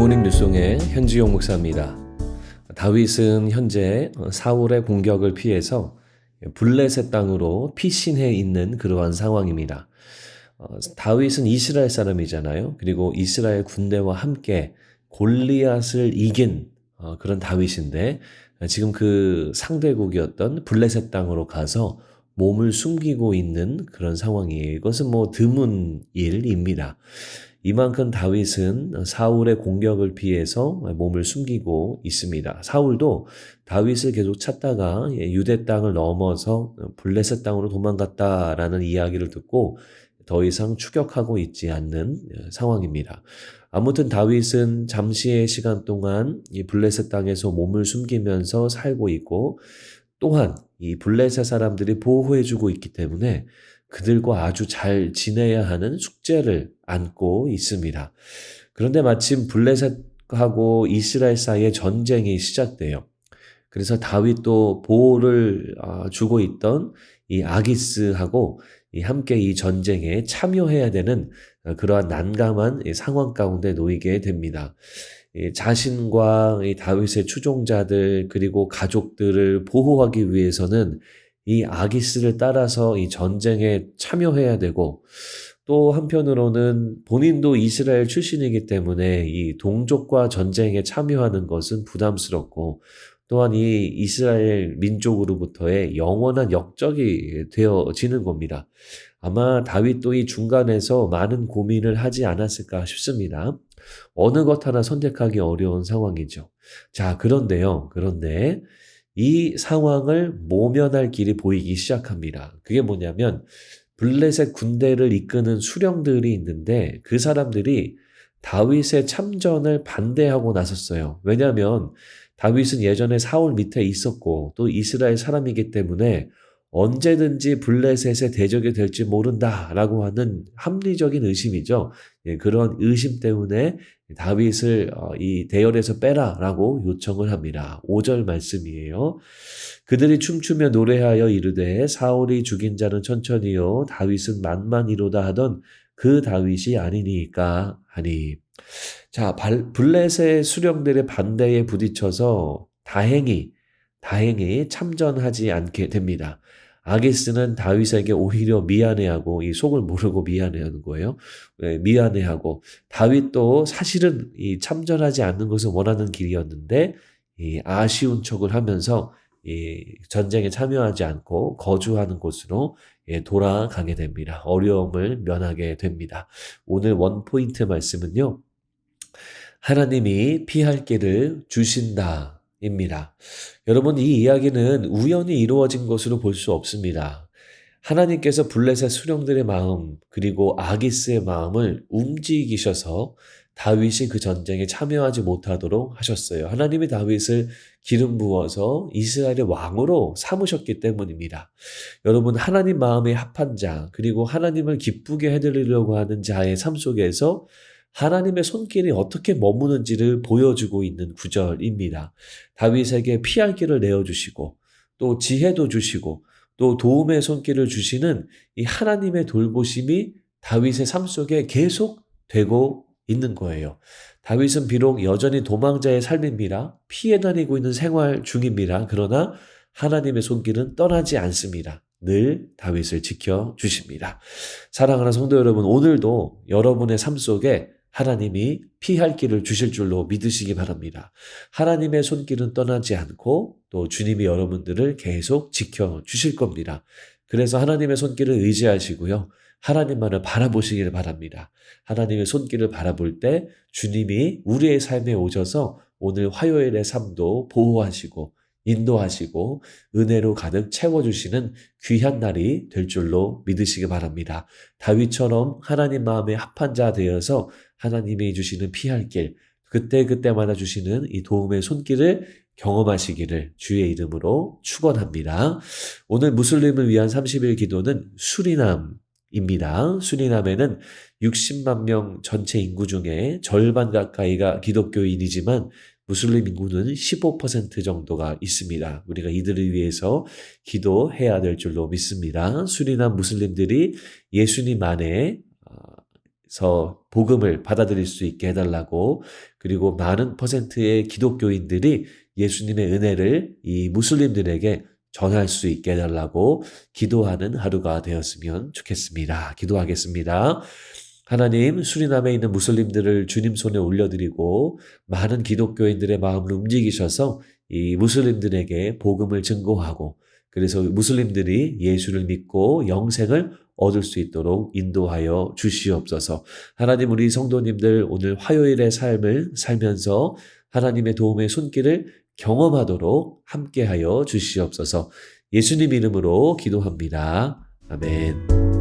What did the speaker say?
굿모닝 뉴송의 현지용 목사입니다. 다윗은 현재 사울의 공격을 피해서 블레셋 땅으로 피신해 있는 그러한 상황입니다. 어, 다윗은 이스라엘 사람이잖아요. 그리고 이스라엘 군대와 함께 골리앗을 이긴 어, 그런 다윗인데 지금 그 상대국이었던 블레셋 땅으로 가서 몸을 숨기고 있는 그런 상황이에요. 이것은 뭐 드문 일입니다. 이만큼 다윗은 사울의 공격을 피해서 몸을 숨기고 있습니다. 사울도 다윗을 계속 찾다가 유대 땅을 넘어서 블레셋 땅으로 도망갔다라는 이야기를 듣고 더 이상 추격하고 있지 않는 상황입니다. 아무튼 다윗은 잠시의 시간 동안 이 블레셋 땅에서 몸을 숨기면서 살고 있고 또한 이 블레셋 사람들이 보호해주고 있기 때문에 그들과 아주 잘 지내야 하는 숙제를 안고 있습니다. 그런데 마침 블레셋하고 이스라엘 사이에 전쟁이 시작돼요. 그래서 다윗도 보호를 아, 주고 있던 이 아기스하고 함께 이 전쟁에 참여해야 되는 그러한 난감한 상황 가운데 놓이게 됩니다. 자신과 다윗의 추종자들 그리고 가족들을 보호하기 위해서는 이 아기스를 따라서 이 전쟁에 참여해야 되고 또 한편으로는 본인도 이스라엘 출신이기 때문에 이 동족과 전쟁에 참여하는 것은 부담스럽고 또한 이 이스라엘 민족으로부터의 영원한 역적이 되어지는 겁니다. 아마 다윗도 이 중간에서 많은 고민을 하지 않았을까 싶습니다. 어느 것 하나 선택하기 어려운 상황이죠. 자, 그런데요. 그런데 이 상황을 모면할 길이 보이기 시작합니다. 그게 뭐냐면 블레셋 군대를 이끄는 수령들이 있는데 그 사람들이 다윗의 참전을 반대하고 나섰어요. 왜냐하면 다윗은 예전에 사울 밑에 있었고 또 이스라엘 사람이기 때문에 언제든지 블레셋의 대적이 될지 모른다라고 하는 합리적인 의심이죠. 예, 그런 의심 때문에 다윗을 어, 이 대열에서 빼라라고 요청을 합니다. 5절 말씀이에요. 그들이 춤추며 노래하여 이르되 사울이 죽인 자는 천천히요 다윗은 만만이로다 하던 그 다윗이 아니니까 하니 자 블레셋 수령들의 반대에 부딪혀서 다행히 다행히 참전하지 않게 됩니다. 아기스는 다윗에게 오히려 미안해하고 이 속을 모르고 미안해하는 거예요. 네, 미안해하고 다윗도 사실은 이 참전하지 않는 것을 원하는 길이었는데 이 아쉬운 척을 하면서 이 전쟁에 참여하지 않고 거주하는 곳으로 예, 돌아가게 됩니다. 어려움을 면하게 됩니다. 오늘 원 포인트 말씀은요. 하나님이 피할 길을 주신다. 입니다. 여러분, 이 이야기는 우연히 이루어진 것으로 볼 수 없습니다. 하나님께서 블레셋 수령들의 마음, 그리고 아기스의 마음을 움직이셔서 다윗이 그 전쟁에 참여하지 못하도록 하셨어요. 하나님이 다윗을 기름 부어서 이스라엘의 왕으로 삼으셨기 때문입니다. 여러분, 하나님 마음에 합한 자, 그리고 하나님을 기쁘게 해드리려고 하는 자의 삶 속에서 하나님의 손길이 어떻게 머무는지를 보여주고 있는 구절입니다. 다윗에게 피할 길을 내어주시고 또 지혜도 주시고 또 도움의 손길을 주시는 이 하나님의 돌보심이 다윗의 삶 속에 계속 되고 있는 거예요. 다윗은 비록 여전히 도망자의 삶입니다. 피해 다니고 있는 생활 중입니다. 그러나 하나님의 손길은 떠나지 않습니다. 늘 다윗을 지켜 주십니다. 사랑하는 성도 여러분, 오늘도 여러분의 삶 속에 하나님이 피할 길을 주실 줄로 믿으시기 바랍니다. 하나님의 손길은 떠나지 않고 또 주님이 여러분들을 계속 지켜 주실 겁니다. 그래서 하나님의 손길을 의지하시고요. 하나님만을 바라보시기를 바랍니다. 하나님의 손길을 바라볼 때 주님이 우리의 삶에 오셔서 오늘 화요일의 삶도 보호하시고 인도하시고 은혜로 가득 채워주시는 귀한 날이 될 줄로 믿으시기 바랍니다. 다윗처럼 하나님 마음에 합한 자 되어서 하나님이 주시는 피할 길, 그때그때마다 주시는 이 도움의 손길을 경험하시기를 주의 이름으로 축원합니다. 오늘 무슬림을 위한 30일 기도는 수리남입니다. 수리남에는 60만 명 전체 인구 중에 절반 가까이가 기독교인이지만 무슬림 인구는 15% 정도가 있습니다. 우리가 이들을 위해서 기도해야 될 줄로 믿습니다. 수리남 무슬림들이 예수님 안에 서 복음을 받아들일 수 있게 해달라고 그리고 많은 퍼센트의 기독교인들이 예수님의 은혜를 이 무슬림들에게 전할 수 있게 해달라고 기도하는 하루가 되었으면 좋겠습니다. 기도하겠습니다. 하나님, 수리남에 있는 무슬림들을 주님 손에 올려드리고 많은 기독교인들의 마음을 움직이셔서 이 무슬림들에게 복음을 증거하고 그래서 무슬림들이 예수를 믿고 영생을 얻을 수 있도록 인도하여 주시옵소서. 하나님 우리 성도님들 오늘 화요일의 삶을 살면서 하나님의 도움의 손길을 경험하도록 함께하여 주시옵소서. 예수님 이름으로 기도합니다. 아멘.